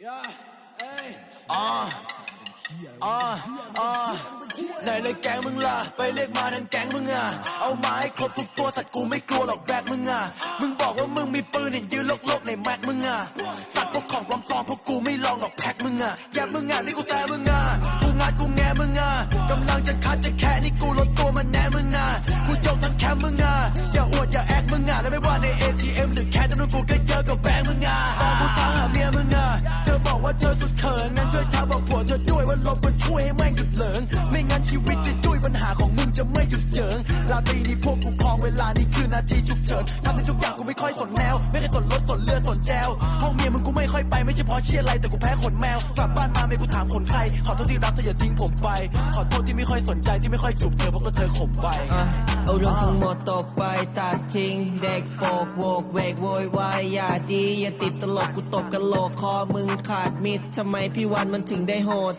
Hey. Yeah. Hey. อ่าอ่าอ่าไหนเลยแก๊งมึงล่ะ ไปเรียกมาทั้งแก๊งมึงอะ เอามาให้ครบทุกตัวสัตว์กูไม่กลัวหรอกแบกมึงอะ มึงบอกว่ามึงมีปืนเห็นยืนโลกในแม็กมึงอะ สัตว์พวกของปลอมๆพวกกูไม่ลองหรอกแพ็กมึงอะแย่มึงอะนี่กูแซ่มึงอะ กูงัดกูแงมึงอะกำลังจะคัดจะแค่นี่กูลดตัวมันแน่มึงอะ กูยกทั้งแคมมึงอะ ควยว่าลมมันช่วยให้แม่งหยุดเหลิง ไม่งั้นชีวิตจะจุ้ยปัญหาของมึงจะไม่หยุดเจิงราตรีนี้พวกกูครองเวลานี่คือนาทีฉุกเฉินทำในทุก เพราะเชียอะไรแต่กูแพ้ขนแมว กลับบ้านมาไม่กูถามคนใคร ขอโทษที่รักเธออย่าทิ้งผมไป ขอโทษที่ไม่ค่อยสนใจที่ไม่ค่อยจูบเธอเพราะก็เธอข่มไปเอาเรื่องทั้งหมดตกไปตัดทิ้ง เด็กโปกโวกเวกโวยวายอย่าดี อย่าติดตลกกูตบกันโหลกคอมึงขาดมิดทำไมพี่วันมันถึงได้โหด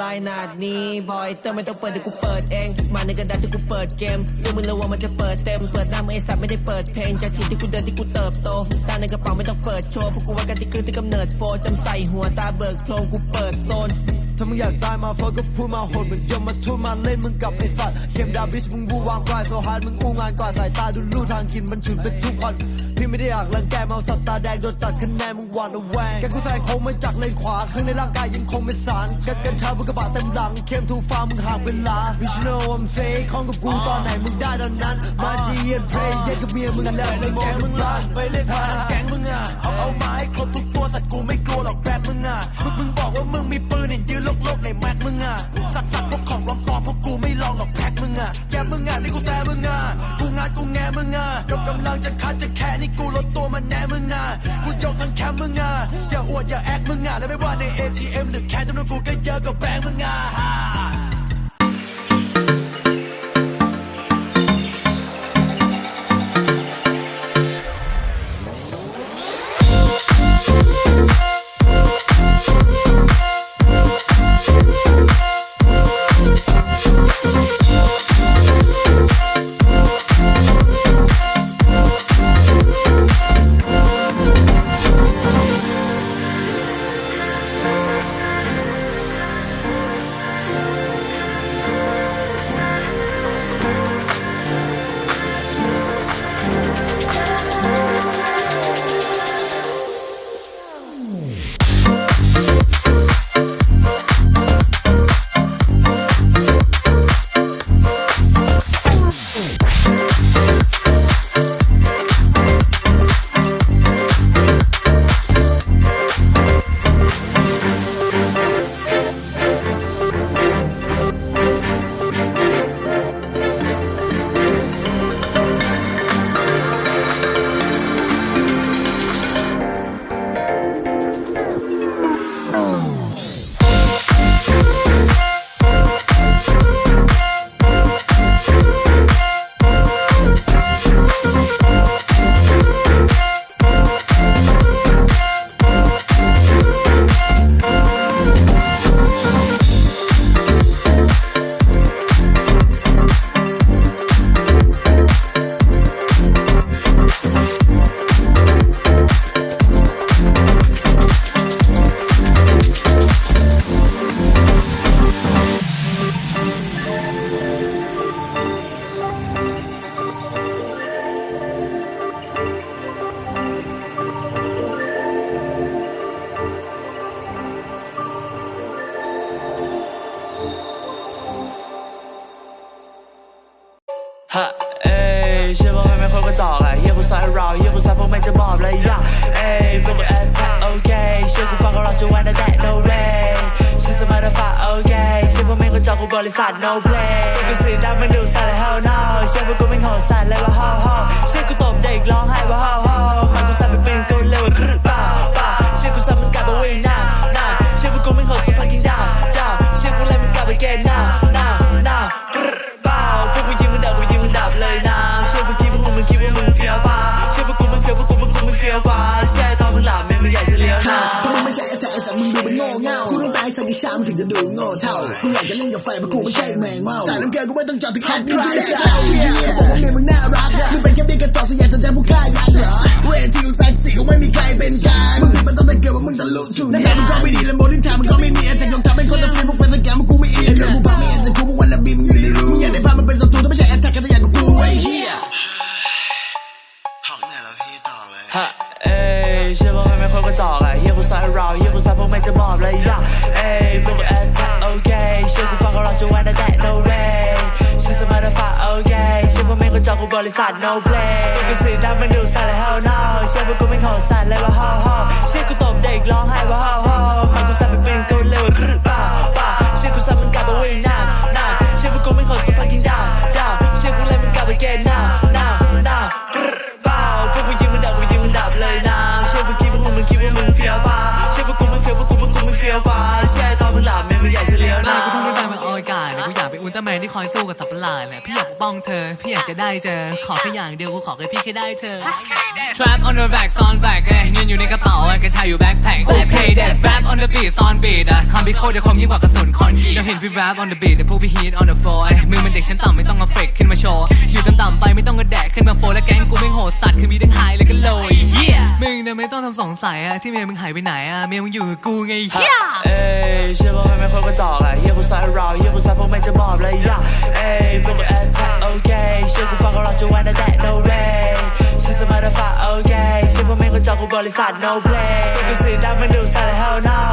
ลายหนาดนี้บอยเตอร์ไม่ต้องเปิดเดี๋ยวกูเปิดเอง มาในกระดาษที่กูเปิดเกมดูมึงเลยว่ามันจะเปิดเต็ม เปิดหน้ามึงไอ้สัตว์ไม่ได้เปิดเพลงจากที่ที่กูเดินที่กูเติบโตตาในกระเป๋าไม่ต้องเปิดโชว์พวกกูไว้กันที่คืนที่กำเนิดโฟจำใส่หัวตาเบิกโพรงกูเปิดโซน ถ้ามึงอยากตายมาเฟิร์ก็พูดมาโหดเหมือนยมมาทุ่มมาเล่นมึงกับไอสัตว์เกมดาบิสมึงบูวางกลายโซฮาร์ดมึงอู้งานกว่าสายตาดูลู่ทางกินมันฉุนเป็นทุกคนพี่ไม่ได้อยากรังแกเมาสัตว์ตาแดงโดนตัดคะแนนมึงหวานเอาแวงแกกูแซงโค้งมาจากเลนขวาข้างในร่างกายยังคงเป็นสารกันกันชาบนกระบะเต็มหลังเข้มทูฟ้ามึงห่างเวลา You should know I'm say ของกับกูตอนไหนมึงได้ตอนนั้น มาจีเย็นเพลย์เย็นกับเมียมึงแล้วในแกงมึงละไปเล่นมาแกงมึงอะเอาเอาไม้ครบทุกตัวสัตว์กูไม่กลัวหรอกแบกมึงอะมึงบอกว่ามึงมีปืนเห็นยืนโลกๆในแม็กมึงอะสัตว์สัตว์พวกของปลอมๆพวกกูไม่ลองหรอกแพ็กมึงอะแกมึงอะนี่กูแซ่มึงอะกูงานกูแงมึงอะกกำลังจะคัดจะแค่นี่กูลดตัวมันแน่มึงอะกูยกทั้งแคมมึงอะอย่าอวดอย่าแอคมึงอะแล้วไม่ว่าใน ATM หรือแค่จำนวนกูก็เยอะกว่าแบงค์มึงอะ เราเฮียกูซอยพวกแม่งจะมอบเลยยะเอ้ยพวกกูแอตแทกโอเคเชื่อกูฟังก็รอช่วยวันนะแด no way ชื่อสมัยเดฟ้าโอเคเชื่อพวกแม่งก็จอกกูบริษัท no play เชื่อกูสีดำมันดูสั่นเลย hell no เชื่อพวกกูไม่งโหดสั่นเลยว่า ho ho เชื่อกูต ชามถึงจะดูโง่เท่ากูอยากจะเล่นกับไฟเพราะกูไม่ใช่แมงเม่าสายน้ำเกลือกูไม่ต้องจอดที่แคทคลายสาวเฮียเขาบอกว่าเมียมึงน่ารักมึงเป็นแค่เด็กกระจอกสยามจะใจผู้ฆ่ายักษ์เหรอเวทีกูแซ็กซี่กูไม่มีใครเป็นกลางมึงผิดมันต้องแต่เกิดว่ามึงทะลุจุดนี้มึงก็ไม่ดีและโมที่ทำมันก็ไม่มีอาจจะยอมทำเป็นคนแต่ฟิล์มพวกแฟนสแกมมึงกูไม่อินเรื่องกูพังไม่เห็นจะกูพวกวันละบีมึงอยู่ในรูมึงอยากได้ภาพมันเป็นศัตรูถ้าไม่ใช่แอตแทกก็จะอยากกับกูไอ้เหี้ย好，เหนื่อยแล้วพี่ต่อเลยฮะเอ้ยเชื่อว่ามันไม่ค่อยกระจอกอะเฮียกูสายเราเจะมอบเลยยะเอ้ยพวกกูแอทแทกโอเคเชื่อกูฟังก็รอช่วยวันนั้นแด no way ชื่อสมาร์ทฟ้าโอเคเชื่อพวกไม่งก็จองกูบริษัท no play เชื่อกูสื่อดำมันดูสั่นเลย hell no เชื่อพวกกูไม่ขอสั่นเลยว่า ho ho เชื่อกูตบเด็กร้องไห้ว่า ho ho คอยสู้กับสัตว์ประหลาดเนี่ยพี่อยากปกป้องเธอ พี่อยากจะได้เจอ ขอแค่อย่างเดียวกูขอแค่พี่แค่ได้เธอ Trap on the back ซ่อนแบกเอ้ยเงินอยู่ในกระเป๋าเอ้ยกระชายอยู่แบ็คแพ็คและ pay that rap on the beat ซ่อนบีดอะคอมพิโคจะคมยิ่งกว่ากระสุนคอนกรีตเราเห็นพี่ rap on the beat แต่พวกพี่ hit on the floor เอ้ยมึงเป็นเด็กชั้นต่ำไม่ต้องมาเฟกขึ้นมาโชว์อยู่ต่ำๆไปไม่ต้องกระแดกขึ้นมาโฟและแก๊งกูไม่งโหดสัตว์คือมีทั้งไฮและก็โลยเฮียมึงเนี่ยไม่ต้องทำสงสัยอะที่เมียมึงหายไปไหนอะเมียมึงอยู่กับกูไงเฮียเอ้ยเชื่อว่ามันไม่ค่อยกระจอกอะเฮียกูสาย เราเฮียกูสายพวกแม่จะมอบเลยยะเอ้ยพวกกูแอทแทกโอเคเชื่อกูฟังก็รอช่วยวันนั้นแด no way ชื่อสมาร์ทฟ้าโอเคเชื่อพวกแม่งก็จอกกูบริษัท no play เชื่อกูสีดำมันดูใส่เลย hell no